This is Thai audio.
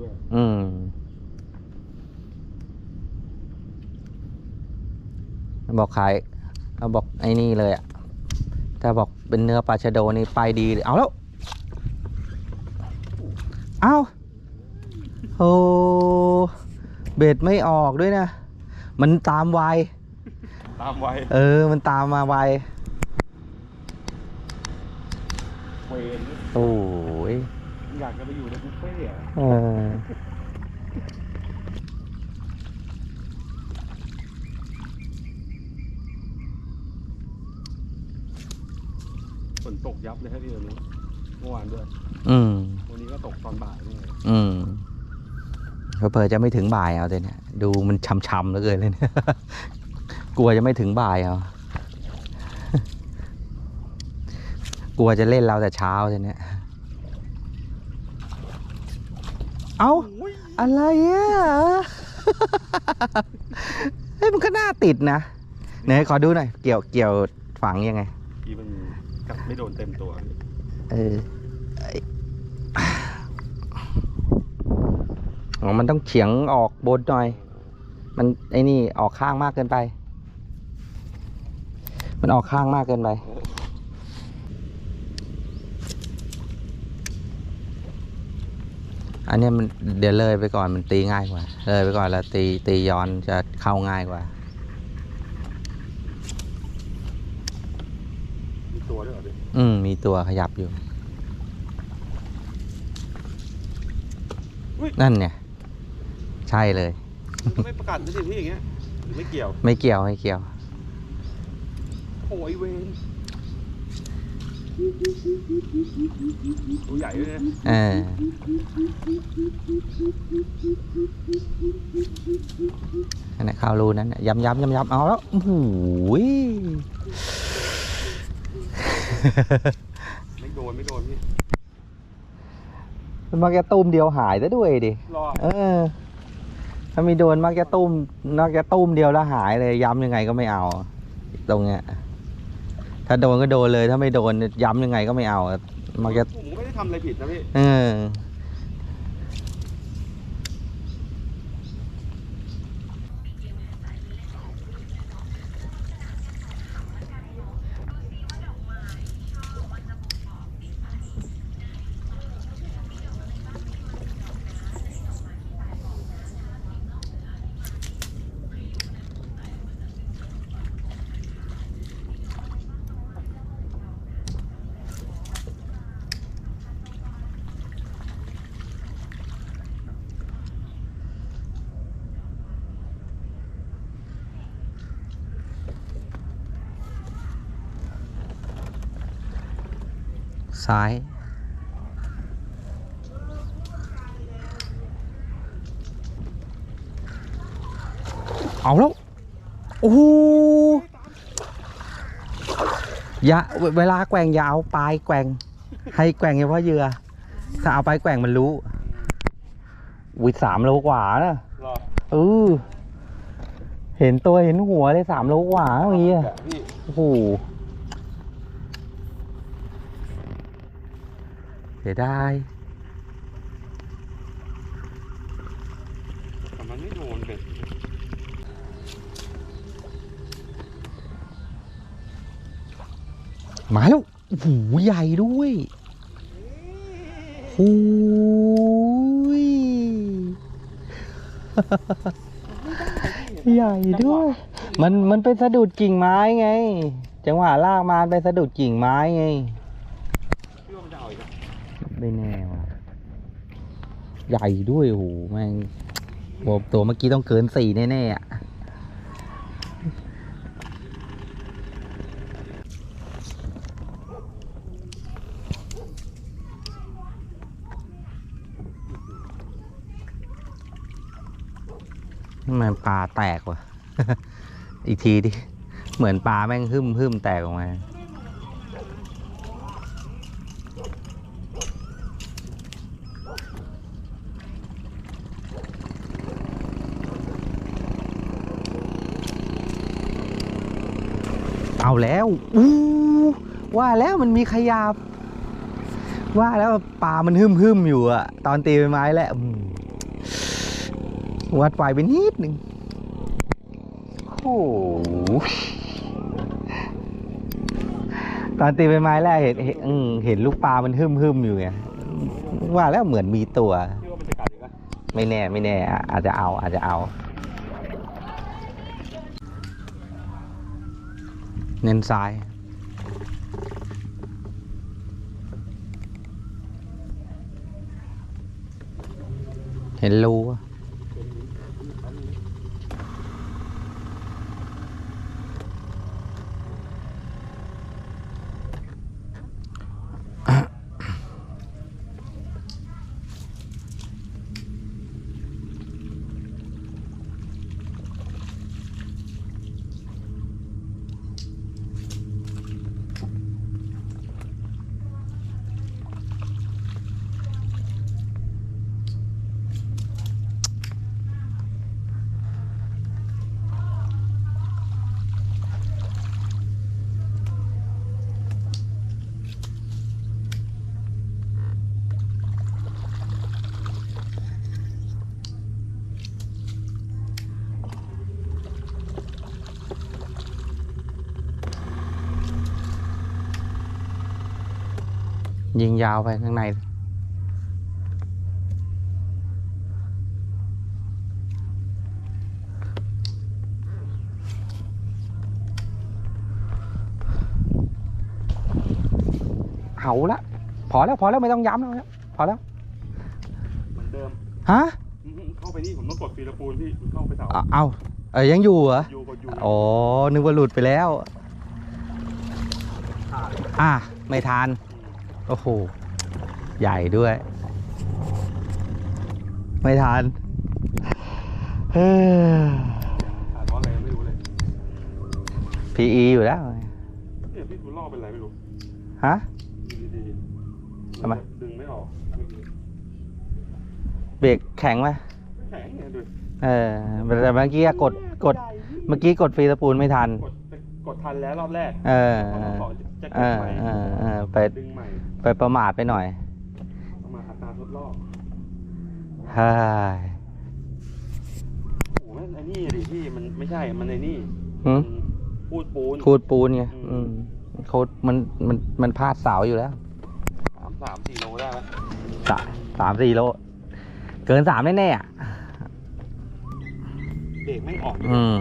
ด้วย อืม บอกขายเขาบอกไอ้นี่เลยอะถ้าบอกเป็นเนื้อปลาชะโดนี่ไปดีเลยเอาแล้ว เอาโอ้เบ็ดไม่ออกด้วยนะ มันตามไวตามไว้เออ มันตามมาไวเวนโอ้ยอยากจะไปอยู่ในบุฟเฟ่ต์ อะเออฝนตกยับเลยครับพี่วันนี้เมื่อวานด้วย อืม วันนี้ก็ตกตอนบ่ายนี่อืมเผลอๆจะไม่ถึงบ่ายเอาเลยเนี่ย ดูมันช้ำๆเหลือเกินเลยเนี่ย กลัวจะไม่ถึงบ่ายเอา กลัวจะเล่นเราแต่เช้าเลยเนี่ย เอาอะไรอะเฮ้ยมันก็น่าติดนะไหนขอดูหน่อย เกี่ยวเกี่ยวฝังยังไงที่มันกัดไม่โดนเต็มตัว เออไอ้อ๋อมันต้องเฉียงออกบนหน่อย มันไอ้นี่ออกข้างมากเกินไป มันออกข้างมากเกินไป อันเนี้ยมันเดี๋ยวเลยไปก่อนมันตีง่ายกว่า เลยไปก่อนแล้วตีตีย้อนจะเข้าง่ายกว่า มีตัวด้วยเหรอพี่อืมมีตัวขยับอยู่นั่นเนี่ย ใช่เลย มันก็ไม่ประกาศไม่สิพี่อย่างเงี้ยหรือไม่เกี่ยว ไม่เกี่ยวไม่เกี่ยว โอ้ยเวน ตัวใหญ่ด้วยนะเออนั่นแหละเข้ารูนั้นน่ะย้ำย้ำย้ำย้ำเอาแล้วโอ้โหย ไม่โดนไม่โดนพี่มันมักจะตุ้มเดียวหายซะด้วยดิรอเออ ถ้ามีโดนมักจะตุ้มมักจะตุ้มเดียวแล้วหายเลยย้ำยังไงก็ไม่เอา ตรงเนี้ย ถ้าโดนก็โดนเลย ถ้าไม่โดนย้ำยังไงก็ไม่เอามักจะผมก็ไม่ได้ทำอะไรผิดนะพี่ เออ ซ้าย เอาแล้ว โอ้โหอย่าเวเวลาแกว่งอย่าเอาปลายแกว่ง ให้แกว่งเฉพาะเหยื่อ ถ้าเอาไปแกว่งมันรู้วิสามโลกว่านะรอเออเห็นตัวเห็นหัวเลยสามโลกว่าเมื่อกี้อะแบบพี่โอ้โห เสียดายแต่มันไม่โดนเบ็ดมาแล้วโอ้โหใหญ่ด้วยโอ้ยใหญ่ด้วย มันมันไปสะดุดกิ่งไม้ไง จังหวะลากมาไปสะดุดกิ่งไม้ไงพี่ว่ามันจะเอาอีกอะ ไม่แน่ว่ะใหญ่ด้วยโหแม่งโอ้ตัวเมื่อกี้ต้องเกินสี่แน่ๆอะทำไมปลาแตกว่ะ อีกทีดิ เหมือนปลาแม่งหึมหึมแตกออกมา เอาแล้วอู้ว่าแล้วมันมีขยับ ว่าแล้วปลามันหึมหึมอยู่อะตอนตีไม้แหล้วอืมวัดไฟไปนิดหนึ่งโอ้ตอนตีไปไม้แรกเห็นเห็นเห็นลูกปลามันหึมหึมอยู่ไงว่าแล้วเหมือนมีตัว ไม่แน่ไม่แน่ อาจจะเอาอาจจะเอา เน้นซ้าย เห็นรูอะ ยิงยาวไปข้างในเอาละ พอแล้วพอแล้วไม่ต้องย้ำแล้วพอแล้ว เหมือนเดิม ฮะอื้อหือเข้าไปนี่ผมต้องกดฟีลปูนพี่มันเข้าไปเสาเอาเอาเอ้ยยังอยู่เหรอ อยู่กดอยู่อ๋อ นึกว่าหลุดไปแล้ว อะ ไม่ทาน โอ้โห ใหญ่ด้วย ไม่ทานเฮ้อขาดเพราะอะไรไม่รู้เลย PE อยู่แล้ว เนี่ยพี่ดูล่อเป็นไรไม่รู้ฮะดีๆทำไม ดึงไม่ออกเบรกแข็งไหมแข็งเนี่ยดูเออแต่เมื่อกี้กดกด เมื่อกี้กดฟรีสปูลไม่ทัน กดก ดทันแล้วรอบแรกเออรอบสองจะกเอดอใหม่เออเออไปดึงใหม่ไปประมาทไปหน่อยเอามาอัตราทดรอบเฮ้ยโอ้โหมันไอ้นี่ดิพี่มันไม่ใช่มันไอ้นี่หืมพูดปูนคูดปูนไงอือืมมโคดมันมันมันพลาดเสาอยู่แล้วสามสามสี่โลได้ไหมสาสามสี่โล เกินสามแน่ๆอะ เบรกไม่งออกอืม